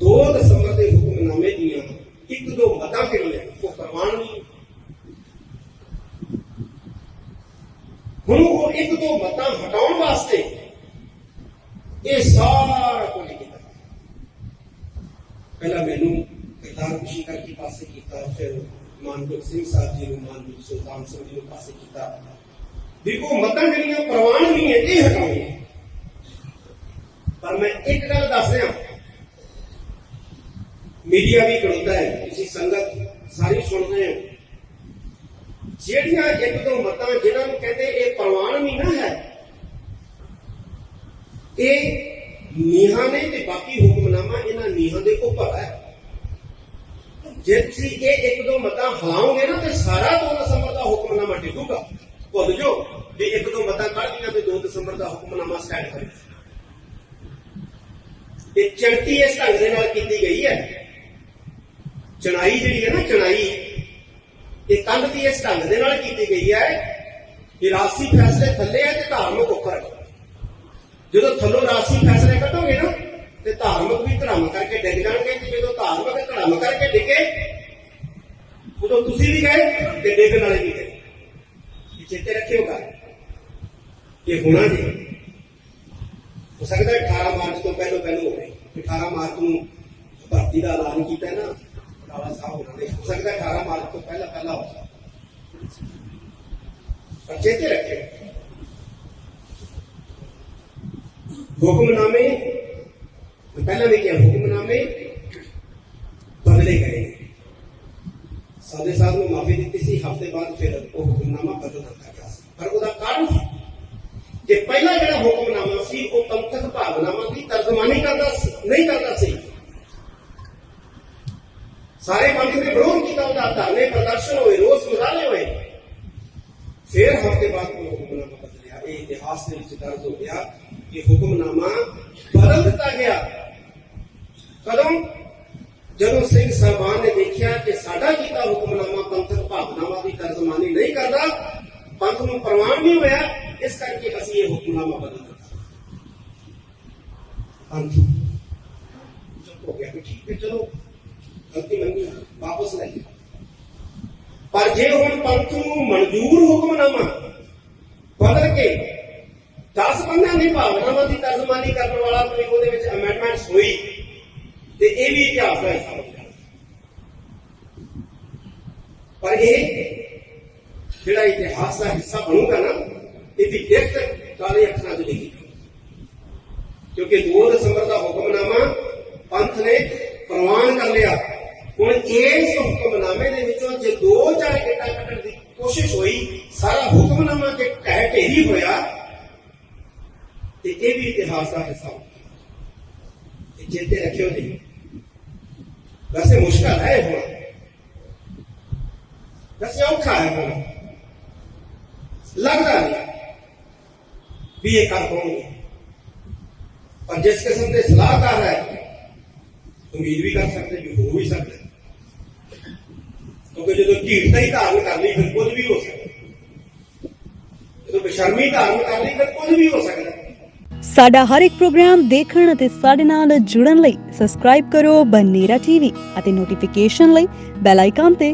ਦੋ ਦਸੰਬਰ ਦੇ ਹੁਕਮਨਾਮੇ ਦੀਆਂ ਇੱਕ ਦੋ ਮਤਾਂ ਕਿਹੜੀਆਂ ਉਹ ਪ੍ਰਵਾਨ ਨਹੀਂ। ਹੁਣ ਉਹ ਇੱਕ ਦੋ ਮਤਾਂ ਹਟਾਉਣ ਵਾਸਤੇ ਇਹ ਸਾਰਾ ਕੁਝ ਕੀਤਾ ਪਹਿਲਾਂ ਮੈਨੂੰ ਕਰਤਾਰ ਖੁਸ਼ੀ ਕਰਕੇ ਪਾਸੇ ਕੀਤਾ, ਫਿਰ ਮਾਨਜੋਤ ਸਿੰਘ ਸਾਹਿਬ ਜੀ ਨੂੰ ਮਾਨਜੋਤ ਸੁਲਤਾਨ ਸਿੰਘ ਜੀ ਨੂੰ ਪਾਸੇ ਕੀਤਾ। ਦੇਖੋ, ਮਤਾਂ ਜਿਹੜੀਆਂ ਪ੍ਰਵਾਨ ਨਹੀਂ ਹੈ ਇਹ ਹਟਾਉਣੀਆਂ। ਪਰ ਮੈਂ ਇੱਕ ਗੱਲ ਦੱਸ ਰਿਹਾ। ਮੀਡੀਆ ਵੀ ਖੜੋਤਾ ਹੈ ਤੁਸੀਂ ਸੰਗਤ ਸਾਰੀ ਸੁਣ ਰਹੇ ਹੋ। ਜਿਹੜੀਆਂ ਇੱਕ ਦੋ ਮਤਾਂ ਜਿਹਨਾਂ ਨੂੰ ਕਹਿੰਦੇ ਇਹ ਪ੍ਰਵਾਨ ਨਹੀਂ ਨਾ ਹੈ, ਇਹ ਨੀਹਾਂ ਨੇ ਤੇ ਬਾਕੀ ਹੁਕਮਨਾਮਾ ਇਹਨਾਂ ਨੀਹਾਂ ਦੇ ਉੱਪਰ ਹੈ। ਜੇ ਤੁਸੀਂ ਇਹ ਇੱਕ ਦੋ ਮਤਾਂ ਹਲਾਓਗੇ ਨਾ ਤੇ ਸਾਰਾ 2 ਦਸੰਬਰ ਦਾ ਹੁਕਮਨਾਮਾ ਡਿੱਗੂਗਾ। ਭੁੱਲ ਜਾਓ ਵੀ ਇੱਕ ਦੋ ਮਤਾਂ ਕੱਢ ਦੀਆਂ ਤੇ 2 ਦਸੰਬਰ ਦਾ ਹੁਕਮਨਾਮਾ ਸਟੈਂਡ ਕਰੇ ਇਹ ਚੜਤੀ ਇਸ ਢੰਗ ਦੇ ਨਾਲ ਕੀਤੀ ਗਈ ਹੈ। ਚਣਾਈ ਜਿਹੜੀ ਹੈ ਨਾ ਚਣਾਈ ਇਹ ਕੰਧ ਦੀ ਇਸ ਢੰਗ ਦੇ ਨਾਲ ਕੀਤੀ ਗਈ ਹੈ ਕਿ ਰਾਸੀ ਫੈਸਲੇ ਥੱਲੇ ਹੈ ਤੇ ਧਾਰਮਿਕ ਉੱਪਰ ਹੈ ਜਦੋਂ ਥੱਲੋਂ ਰਾਸੀ ਫੈਸਲੇ ਕੱਢੋਗੇ ਨਾ, ਤੇ ਧਾਰਮਿਕ ਵੀ ਧਰਮ ਕਰਕੇ ਡਿੱਗ ਜਾਣਗੇ ਤੇ ਜਦੋਂ ਧਾਰਮਿਕ ਧਰਮ ਕਰਕੇ ਡਿੱਗੇ, ਉਦੋਂ ਤੁਸੀਂ ਵੀ ਗਏ ਤੇ ਡਿੱਗਣ ਵਾਲੇ ਵੀ ਗਏ। ਇਹ ਚੇਤੇ ਰੱਖਿਓਗਾ ਇਹ ਹੋਣਾ ਜੀ ਹੋ ਸਕਦਾ ਹੈ 18 ਮਾਰਚ ਤੋਂ ਪਹਿਲਾਂ ਪਹਿਲਾਂ ਹੋਵੇ। 18 ਮਾਰਚ ਨੂੰ ਭਰਤੀ ਦਾ ਐਲਾਨ ਕੀਤਾ ਨਾ। ਬਾਬਾ ਸਾਹਿਬ ਹੋਣਾ ਨੇ ਹੋ ਸਕਦਾ ਹੈ 18 ਮਾਰਚ ਤੋਂ ਪਹਿਲਾਂ ਪਹਿਲਾਂ ਹੋ ਪਰ ਚੇਤੇ ਰੱਖਿਓ ਹੁਕਮਨਾਮੇ ਮੈਂ ਪਹਿਲਾਂ ਵੀ ਕਿਹਾ ਹੁਕਮਨਾਮੇ ਬਦਲੇ ਗਏ ਸਾਦੇ ਸਾਹਿਬ ਨੂੰ ਮਾਫੀ ਦਿੱਤੀ ਸੀ ਹਫ਼ਤੇ ਬਾਅਦ ਫਿਰ ਉਹ ਹੁਕਮਨਾਮਾ ਬਦਲ ਦਿੱਤਾ ਗਿਆ ਸੀ ਪਰ ਉਹਦਾ ਕਾਰਨ ਸੀ ਕਿ ਪਹਿਲਾ ਜਿਹੜਾ ਹੁਕਮਨਾਮਾ ਸੀ ਉਹ ਪੰਥਕ ਭਾਵਨਾਵਾਂ ਦੀ ਤਰਜਮਾਨੀ ਕਰਦਾ ਸੀ ਨਹੀਂ ਕਰਦਾ ਸੀ ਸਾਰੇ ਪੰਥ ਨੇ ਵਿਰੋਧ ਕੀਤਾ ਉਹਦਾ ਧਰਨੇ ਪ੍ਰਦਰਸ਼ਨ ਹੋਏ ਰੋਸ ਮੁਜ਼ਾਹਰੇ ਹੋਏ ਫਿਰ ਹਫ਼ਤੇ ਬਾਅਦ ਉਹ ਹੁਕਮਨਾਮਾ ਬਦਲਿਆ ਇਹ ਇਤਿਹਾਸ ਦੇ ਵਿੱਚ ਦਰਜ ਹੋ ਗਿਆ ਕਿ ਹੁਕਮਨਾਮਾ ਬਦਲ ਦਿੱਤਾ ਗਿਆ ਕਦੋਂ ਜਦੋਂ ਸਿੰਘ ਸਾਹਿਬਾਨ ਨੇ ਦੇਖਿਆ ਕਿ ਸਾਡਾ ਕੀਤਾ ਹੁਕਮਨਾਮਾ ਪੰਥਕ ਭਾਵਨਾਵਾਂ ਦੀ ਤਰਜਮਾਨੀ ਨਹੀਂ ਕਰਦਾ ਪੰਥ ਨੂੰ ਪ੍ਰਵਾਨ ਨਹੀਂ ਹੋਇਆ ਇਸ ਕਰਕੇ ਅਸੀਂ ਇਹ ਹੁਕਮਨਾਮਾ ਬਦਲ ਦਿੱਤਾ ਪੰਥ ਚੁੱਪ ਹੋ ਗਿਆ ਕਿ ਠੀਕ ਹੈ ਚਲੋ ਗਲਤੀ ਮੰਨੀ ਵਾਪਸ ਲੈ ਲਿਆ ਪਰ ਜੇ ਹੁਣ ਪੰਥ ਨੂੰ ਮਨਜ਼ੂਰ ਹੁਕਮਨਾਮਾ ਬਦਲ ਕੇ 10 ਬੰਦਿਆਂ ਦੀ ਭਾਵਨਾਵਾਂ ਦੀ ਤਰਜਮਾਨੀ ਕਰਨ ਵਾਲਾ ਕੋਈ ਉਹਦੇ ਵਿੱਚ ਅਮੈਂਡਮੈਂਟਸ ਹੋਈ, ਤੇ ਇਹ ਵੀ ਇਤਿਹਾਸ ਦਾ ਹਿੱਸਾ ਬਣ ਜਾਣਾ ਪਰ ਇਹ ਜਿਹੜਾ ਇਤਿਹਾਸ ਦਾ ਹਿੱਸਾ ਬਣੂਗਾ ਨਾ, ਇਹਦੀ ਲਿਖਤ ਕਾਲੇ ਅੱਖਰਾਂ 'ਚ ਲਿਖੀ। ਕਿਉਂਕਿ 2 ਦਸੰਬਰ ਦਾ ਹੁਕਮ ਪੰਥ ਨੇ ਪ੍ਰਵਾਨ ਕਰ ਲਿਆ ਹੁਣ ਇਸ ਹੁਕਮਨਾਮੇ ਦੇ ਵਿੱਚੋਂ ਜੇ ਦੋ ਚਾਰ ਕਿੱਟਾ ਕੱਢਣ ਦੀ ਕੋਸ਼ਿਸ਼ ਹੋਈ ਸਾਰਾ ਹੁਕਮਨਾਮਾ ਤੇ ਕਹਿ ਢੇਰੀ ਹੋਇਆ ਤੇ ਇਹ ਵੀ ਇਤਿਹਾਸ ਦਾ ਹਿੱਸਾ ਹੋਊਗਾ। ਇਹ ਚੇਤੇ ਰੱਖਿਓ ਜੀ ਵੈਸੇ ਮੁਸ਼ਕਲ ਹੈ ਇਹ ਹੋਣਾ ਵੈਸੇ ਔਖਾ ਹੈ ਹੋਣਾ ਲੱਗਦਾ ਨਹੀਂ ਵੀ ਇਹ ਕਰ ਪਾਉਣਗੇ ਪਰ ਜਿਸ ਕਿਸਮ ਦੇ ਸਲਾਹਕਾਰ ਹੈ ਉਮੀਦ ਵੀ ਕਰ ਸਕਦੇ ਕਿ ਹੋ ਵੀ ਸਕਦਾ ਕਿਉਂਕਿ ਜਦੋਂ ਢੀਠਤਾ ਹੀ ਧਾਰਨ ਕਰ ਲਈ, ਫਿਰ ਕੁਝ ਵੀ ਹੋ ਸਕਦਾ। ਜਦੋਂ ਬੇਸ਼ਰਮੀ ਧਾਰਨ ਕਰ ਲਈ, ਫਿਰ ਕੁਝ ਵੀ ਹੋ ਸਕਦਾ। ਸਾਡਾ ਹਰ ਇੱਕ ਪ੍ਰੋਗਰਾਮ ਦੇਖਣ ਅਤੇ ਸਾਡੇ ਨਾਲ ਜੁੜਨ ਲਈ ਸਬਸਕ੍ਰਾਈਬ ਕਰੋ ਬਨੇਰਾ ਟੀਵੀ ਅਤੇ ਨੋਟੀਫਿਕੇਸ਼ਨ ਲਈ ਬੈਲ ਆਈਕਨ ਤੇ